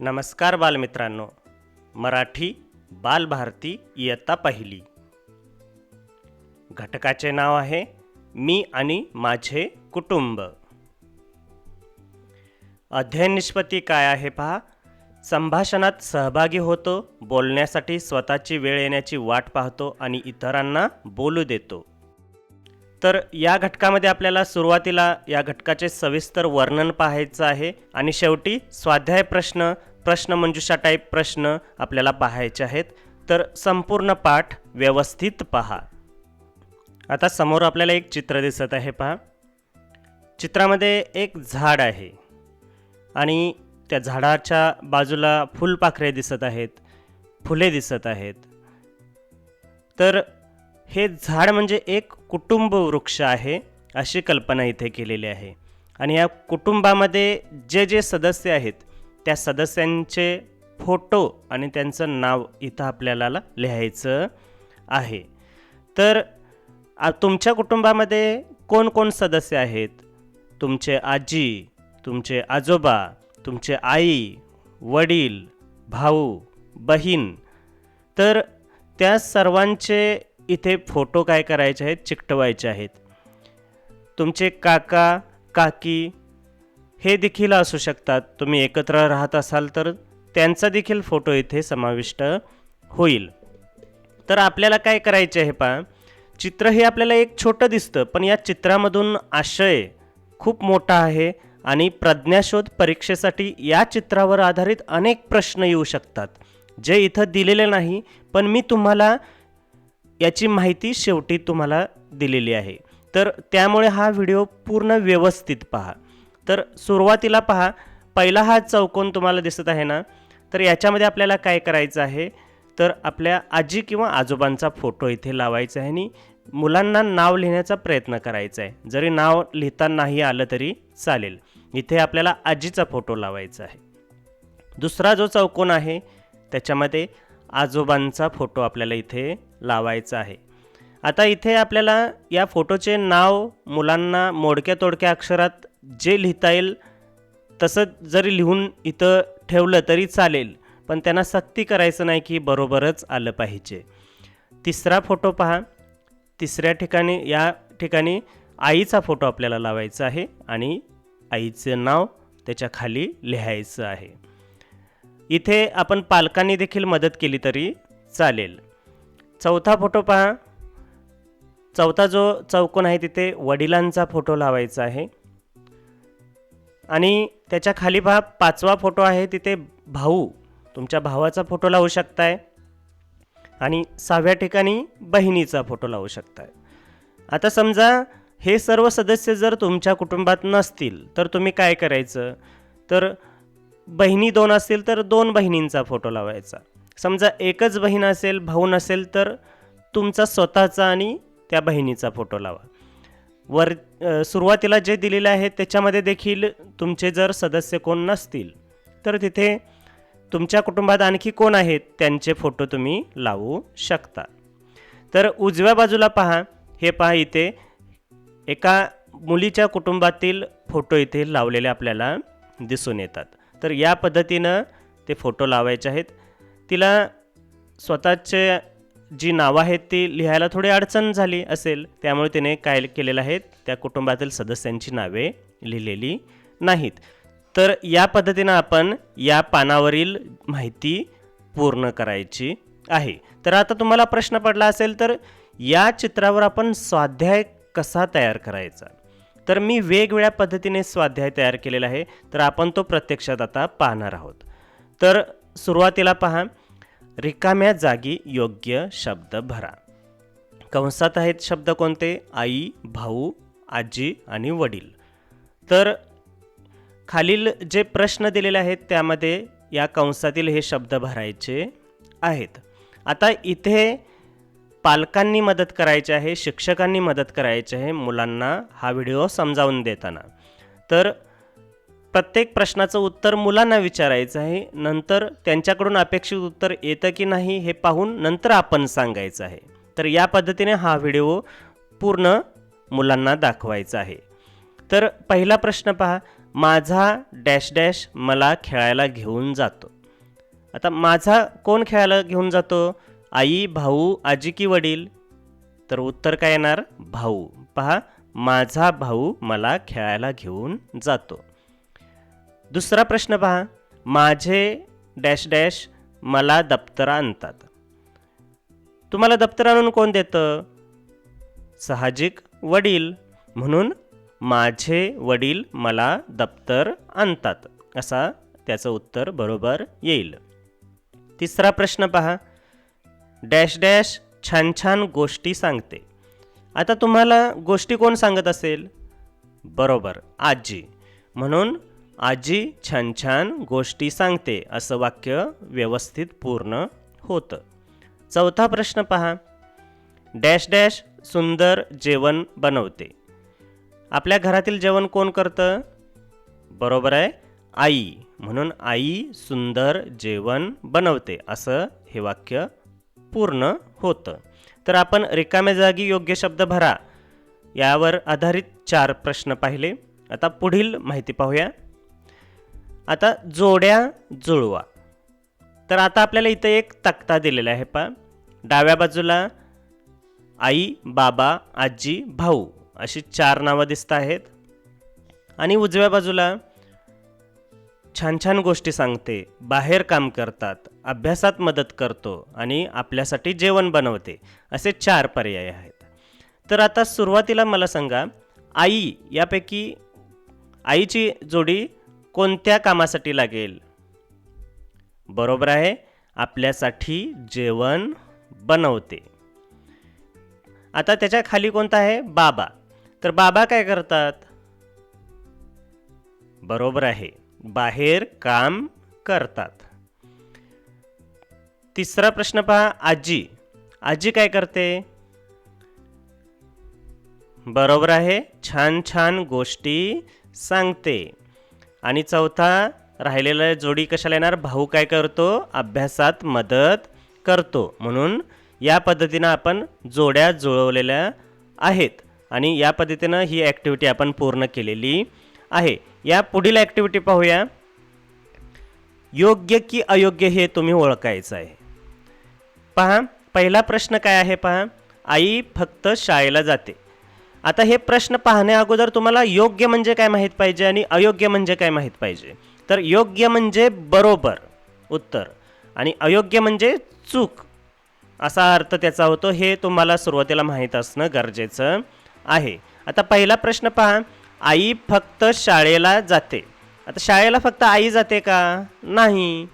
नमस्कार बालमित्रांनो. मराठी बालभारती इयत्ता पहिली. घटकाचे नाव आहे मी आणि माझे कुटुंब. अध्ययन निष्पत्ती काय आहे पहा. संभाषणात सहभागी होतो बोलण्यासाठी स्वतःची वेळ येण्याची वाट पाहतो आणि इतरांना बोलू देतो. तर या घटकामध्ये आपल्याला सुरुवातीला या घटकाचे सविस्तर वर्णन पाहायचं आहे. आणि शेवटी स्वाध्याय प्रश्न प्रश्नमंजुषा टाईप प्रश्न आपल्याला पाहायचे आहेत. तर संपूर्ण पाठ व्यवस्थित पहा. आता समोर आपल्याला एक चित्र दिसत आहे पहा. चित्रामध्ये एक झाड आहे. आणि त्या झाडाच्या बाजूला फुलपाखरे दिसत आहेत फुले दिसत आहेत. तर हे झाड म्हणजे एक कुटुंब वृक्ष आहे अशी कल्पना इथे केलेली आहे. आणि या कुटुंबामध्ये जे जे सदस्य आहेत त्या सदस्यांचे फोटो आणि त्यांचं नाव इथं आपल्याला लिहायचं आहे. तर तुमच्या कुटुंबामध्ये कोण कोण सदस्य आहेत? तुमचे आजी तुमचे आजोबा तुमचे आई वडील भाऊ बहीण. तर त्या सर्वांचे इथे फोटो काय करायचे आहेत? चिकटवायचे आहेत. तुमचे काका काकी हे देखील असू शकतात. तुम्ही एकत्र राहत असाल तर त्यांचा देखील फोटो इथे समाविष्ट होईल. तर आपल्याला काय करायचे आहे पहा. चित्र हे आपल्याला एक छोटं दिसतं पण या चित्रामधून आशय खूप मोठा आहे आणि प्रज्ञाशोध परीक्षेसाठी या चित्रावर आधारित अनेक प्रश्न येऊ शकतात जे इथं दिलेले नाही पण मी तुम्हाला याची माहिती शेवटी तुम्हाला दिलेली आहे. तर त्यामुळे हा व्हिडिओ पूर्ण व्यवस्थित पहा. तर सुरुवातीला पहा पहिला हा चौकोन तुम्हाला दिसत आहे ना? तर याच्यामध्ये आपल्याला काय करायचं आहे? तर आपल्या आजी किंवा आजोबांचा फोटो इथे लावायचा आहे आणि मुलांना नाव लिहिण्याचा प्रयत्न करायचा आहे. जरी नाव लिहिता नाही आलं तरी चालेल. इथे आपल्याला आजीचा फोटो लावायचा आहे. दुसरा जो चौकोन आहे त्याच्यामध्ये आजोबांचा फोटो आपल्याला इथे लावायचा आहे. आता इथे आपल्याला या फोटोचे नाव मुलांना मोडक्या तोडक्या अक्षरात जे लिहिता येईल तसं जरी लिहून इथं ठेवलं तरी चालेल पण त्यांना सक्ती करायचं नाही की बरोबरच आलं पाहिजे. तिसरा फोटो पहा. तिसऱ्या ठिकाणी या ठिकाणी आईचा फोटो आपल्याला लावायचा आहे आणि आईचं नाव त्याच्याखाली लिहायचं आहे. इथे आपण पालकांनी देखील मदत केली तरी चालेल. चौथा फोटो पहा. चौथा जो चौकोन आहे तिथे वडिलांचा फोटो लावायचा आहे. आणि त्याच्याखाली पहा पाचवा फोटो आहे तिथे भाऊ. तुमच्या भावाचा फोटो लावू शकताय. आणि सहाव्या ठिकाणी बहिणीचा फोटो लावू शकताय. आता समजा हे सर्व सदस्य जर तुमच्या कुटुंबात नसतील तर तुम्ही काय करायचं? तर बहिणी दोन असतील तर दोन बहिणींचा फोटो लावायचा. समजा एकच बहीण असेल भाऊ नसेल तर तुमचा स्वतःचा आणि त्या बहिणीचा फोटो लावा. वर सुरुवातीला जे दिलेले आहे त्याच्यामध्ये देखील तुमचे जर सदस्य कोण नसतील तर तिथे तुमच्या कुटुंबात आणखी कोण आहेत त्यांचे फोटो तुम्ही लावू शकता. तर उजव्या बाजूला पहा हे पहा इथे एका मुलीच्या कुटुंबातील फोटो इथे लावलेले आपल्याला दिसून येतात. तर या पद्धतीनं ते फोटो लावायचे आहेत. तिला स्वतःचे जी नावं आहेत ती लिहायला थोडी अडचण झाली असेल त्यामुळे तिने काय केलेलं आहे त्या कुटुंबातील सदस्यांची नावे लिहिलेली नाहीत. तर या पद्धतीनं आपण या पानावरील माहिती पूर्ण करायची आहे. तर आता तुम्हाला प्रश्न पडला असेल तर या चित्रावर आपण स्वाध्याय कसा तयार करायचा? तर मी वेगवेगळ्या पद्धतीने स्वाध्याय तयार केलेला आहे. तर आपण तो प्रत्यक्षात आता पाहणार आहोत. तर सुरुवातीला पहा. रिकाम्या जागी योग्य शब्द भरा. कंसात आहेत शब्द कोणते? आई भाऊ आजी आणि वडील. तर खालील जे प्रश्न दिलेले आहेत त्यामध्ये या कंसातील हे शब्द भरायचे आहेत. आता इथे पालकांनी मदत करायची आहे शिक्षकांनी मदत करायची आहे मुलांना हा व्हिडिओ समजावून देताना. तर प्रत्येक प्रश्नाचं उत्तर मुलांना विचारायचं आहे नंतर त्यांच्याकडून अपेक्षित उत्तर येतं की नाही हे पाहून नंतर आपण सांगायचं आहे. तर या पद्धतीने हा व्हिडिओ पूर्ण मुलांना दाखवायचा आहे. तर पहिला प्रश्न पहा माझा डॅश डॅश मला खेळायला घेऊन जातो. आता माझा कोण खेळायला घेऊन जातो? आई भाऊ आजी की वडील? तर उत्तर काय येणार? भाऊ. पहा माझा भाऊ मला खेळायला घेऊन जातो. दुसरा प्रश्न पहा. माझे डॅश डॅश मला दप्तर आणतात. तुम्हाला दप्तर आणून कोण देतं? साहजिक वडील. म्हणून माझे वडील मला दप्तर आणतात. असा त्याचं उत्तर बरोबर येईल. तिसरा प्रश्न पहा. डॅश डॅश छान छान गोष्टी सांगते. आता तुम्हाला गोष्टी कोण सांगत असेल? बरोबर आजी. म्हणून आजी छान छान गोष्टी सांगते असं वाक्य व्यवस्थित पूर्ण होतं. चौथा प्रश्न पहा. डॅश डॅश सुंदर जेवण बनवते. आपल्या घरातील जेवण कोण करतं? बरोबर आहे आई. म्हणून आई सुंदर जेवण बनवते असं हे वाक्य पूर्ण होतं. तर आपण रिकाम्या जागी योग्य शब्द भरा. यावर आधारित चार प्रश्न पाहिले. आता पुढील माहिती पाहूया. आता जोड्या जुळवा. तर आता आपल्याला इथं एक तक्ता दिलेला आहे पा डाव्या बाजूला आई बाबा आजी भाऊ अशी चार नावं दिसत आहेत. आणि उजव्या बाजूला छान छान गोष्टी सांगते बाहेर काम करतात अभ्यासात मदत करतो आणि आपल्यासाठी जेवण बनवते असे चार पर्याय आहेत. तर आता सुरुवातीला मला सांगा आई यापैकी आईची जोडी कोणत्या कामासाठी लागेल? बरोबर आहे आपल्यासाठी जेवण बनवते. आता त्याच्याखाली कोणता आहे? बाबा. तर बाबा काय करतात? बरोबर आहे. बाहेर काम करतात. तिसरा प्रश्न पहा आजी. आजी काय करते? बरोबर आहे छान छान गोष्टी सांगते. आणि चौथा राहिलेला जोडी कशाला येणार? भाऊ काय करतो? अभ्यासात मदत करतो. म्हणून या पद्धतीनं आपण जोड्या जुळवलेल्या आहेत. आणि या पद्धतीनं ही ॲक्टिव्हिटी आपण पूर्ण केलेली आहे. या पुढील ॲक्टिव्हिटी पाहूया. योग्य की अयोग्य हे तुम्ही ओळखायचं आहे. पहा पहिला प्रश्न काय आहे पहा. आई फक्त शाळेला जाते. आता हे प्रश्न पाहण्या अगोदर तुम्हाला योग्य म्हणजे काय माहीत पाहिजे आणि अयोग्य म्हणजे काय माहीत पाहिजे? तर योग्य म्हणजे बरोबर उत्तर. आणि अयोग्य म्हणजे चूक. असा अर्थ त्याचा होतो हे तुम्हाला सुरुवातीला माहीत असणं गरजेचं आहे. आता पहिला प्रश्न पहा. आई फक्त शाळेला जाते. आता शाळेला फक्त आई जाते का? नाही.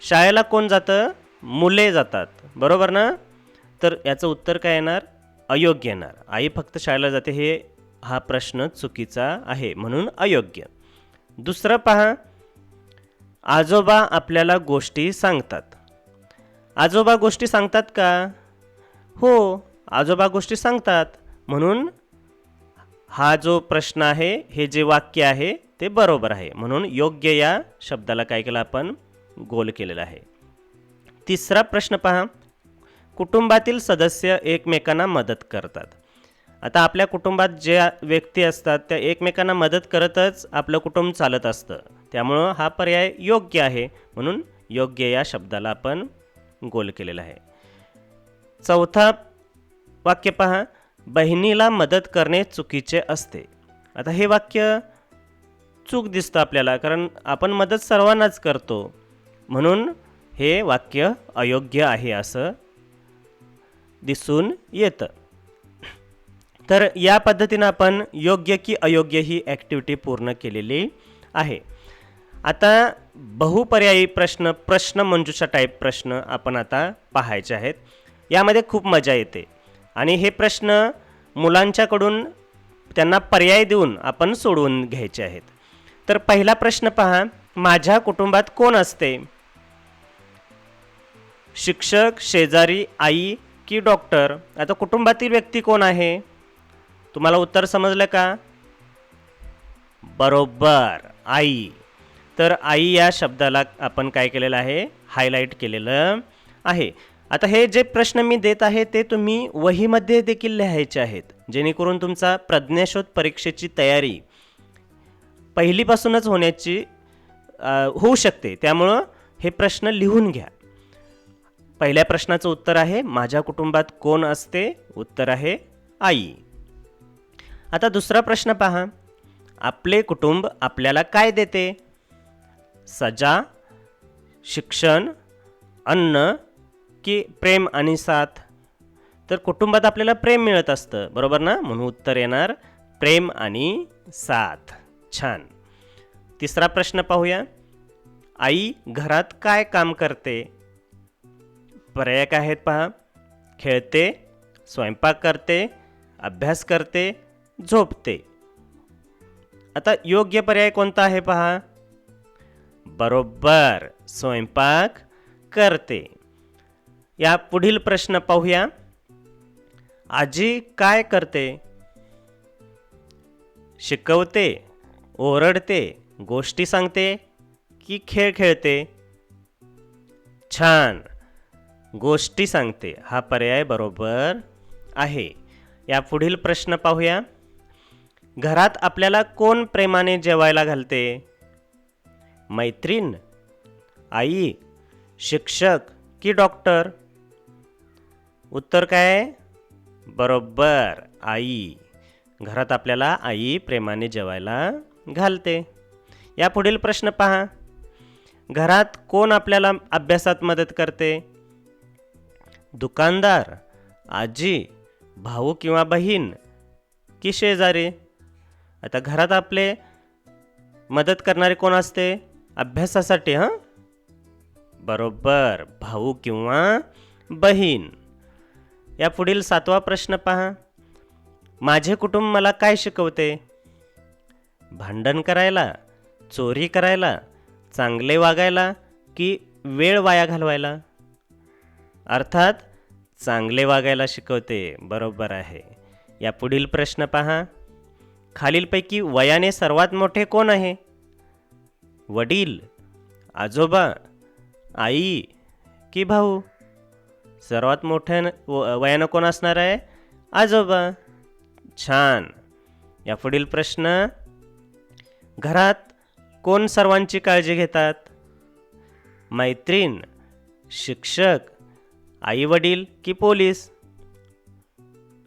शाळेला कोण जातं? मुले जातात. बरोबर ना? तर याचं उत्तर काय येणार? अयोग्य येणार. आई फक्त शाळेला जाते हे हा प्रश्न चुकीचा आहे म्हणून अयोग्य. दुसरं पहा. आजोबा आपल्याला गोष्टी सांगतात. आजोबा गोष्टी सांगतात का? हो आजोबा गोष्टी सांगतात म्हणून हा जो प्रश्न आहे हे जे वाक्य आहे ते बरोबर आहे. म्हणून योग्य या शब्दाला काय केलं आपण? गोल केलेलं आहे. तिसरा प्रश्न पहा. कुटुंबातील सदस्य एकमेकांना मदत करतात. आता आपल्या कुटुंबात ज्या व्यक्ती असतात त्या एकमेकांना मदत करतच आपलं कुटुंब चालत असतं. त्यामुळं हा पर्याय योग्य आहे. म्हणून योग्य या शब्दाला आपण गोल केलेला आहे. चौथा वाक्य पहा. बहिणीला मदत करणे चुकीचे असते. आता हे वाक्य चूक दिसतं आपल्याला कारण आपण मदत सर्वांनाच करतो. म्हणून हे वाक्य अयोग्य आहे असं दिसून येतं. तर या पद्धतीनं आपण योग्य की अयोग्य ही ॲक्टिव्हिटी पूर्ण केलेली आहे. आता बहुपर्यायी प्रश्न प्रश्न मंजूषा टाईप प्रश्न आपण आता पाहायचे आहेत. यामध्ये खूप मजा येते. आणि हे प्रश्न मुलांच्याकडून त्यांना पर्याय देऊन आपण सोडवून घ्यायचे आहेत. तर पहिला प्रश्न पहा माझ्या कुटुंबात कोण असते? शिक्षक शेजारी आई की डॉक्टर? आता कुटुंबातील व्यक्ती कोण आहे? तुम्हाला उत्तर समजलं का? बरोबर आई. तर आई या शब्दाला आपण काय केलेलं आहे? हायलाईट केलेलं आहे. आता हे जे प्रश्न मी देत आहे ते तुम्ही वहीमध्ये देखील लिहायचे आहेत. जेणेकरून तुमचा प्रज्ञाशोध परीक्षेची तयारी पहिलीपासूनच होण्याची होऊ शकते. त्यामुळं हे प्रश्न लिहून घ्या. पहिल्या प्रश्नाचं उत्तर आहे माझ्या कुटुंबात कोण असते? उत्तर आहे आई. आता दुसरा प्रश्न पहा आपले कुटुंब आपल्याला काय देते? सजा शिक्षण अन्न की प्रेम आणि साथ. तर कुटुंबात आपल्याला प्रेम मिळत असतं बरोबर ना? म्हणून उत्तर येणार प्रेम आणि साथ. छान. तिसरा प्रश्न पाहूया. आई घरात काय काम करते? पर्याय काय आहेत पहा. खेळते स्वयंपाक करते अभ्यास करते झोपते. आता योग्य पर्याय कोणता आहे पहा? बरोबर स्वयंपाक करते. या पुढील प्रश्न पाहूया. आजी काय करते? शिकवते ओरडते गोष्टी सांगते की खेळ खेळते? छान. गोष्टी सांगते हा पर्याय बरोबर आहे. या पुढील प्रश्न पाहूया. घरात आपल्याला कोण प्रेमाने जेवायला घालते? मैत्रीण आई शिक्षक की डॉक्टर? उत्तर काय? बरोबर आई. घरात आपल्याला आई प्रेमाने जेवायला घालते. यापुढील प्रश्न पहा. घरात कोण आपल्याला अभ्यासात मदत करते? दुकानदार आजी भाऊ किंवा बहीण की शेजारी? आता घरात आपले मदत करणारे कोण असते? अभ्यासासाठी हां? बरोबर भाऊ किंवा बहीण. या पुढील सातवा प्रश्न पहा. माझे कुटुंब मला काय शिकवते? भांडण करायला चोरी करायला चांगले वागायला की वेळ वाया घालवायला? अर्थात चांगले वागायला शिकवते बरोबर आहे. या पुढील प्रश्न पहा. खालीलपैकी वयाने सर्वात मोठे कोण आहे? वडील आजोबा आई की भाऊ? सर्वात मोठ्या व- वयानं कोण असणार आहे? आजोबा. छान. या पुढील प्रश्न. घरात कोण सर्वांची काळजी घेतात? मैत्रीण शिक्षक आई वडील की पोलीस?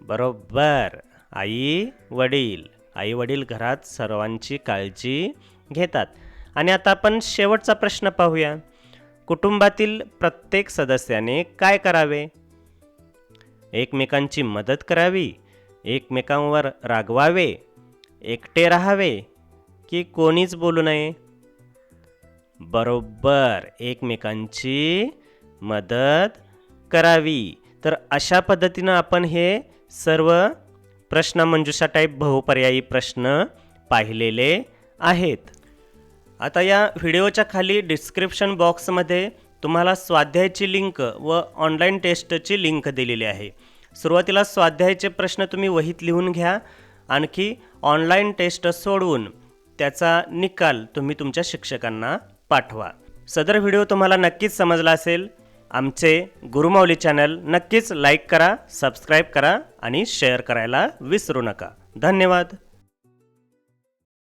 बरोबर. आई वडील आई वडील घरात सर्वांची काळजी घेतात. आणि आता आपण शेवटचा प्रश्न पाहूया. कुटुंबातील प्रत्येक सदस्याने काय करावे? एकमेकांची मदत करावी? एकमेकांवर रागवावे? एकटे राहावे? की कोणीच बोलू नये? बरोबर एकमेकांची मदत करावी. तर अशा पद्धतीनं आपण हे सर्व प्रश्नमंजुषा टाईप बहुपर्यायी प्रश्न पाहिलेले आहेत. आता या व्हिडिओच्या खाली डिस्क्रिप्शन बॉक्समध्ये तुम्हाला स्वाध्यायाची लिंक व ऑनलाईन टेस्टची लिंक दिलेली आहे. सुरुवातीला स्वाध्यायाचे प्रश्न तुम्ही वहीत लिहून घ्या. आणखी ऑनलाईन टेस्ट सोडवून त्याचा निकाल तुम्ही तुमच्या शिक्षकांना पाठवा. सदर व्हिडिओ तुम्हाला नक्कीच समजला असेल. आमचे गुरुमाऊली चॅनल नक्कीच लाईक करा सबस्क्राईब करा आणि शेअर करायला विसरू नका. धन्यवाद.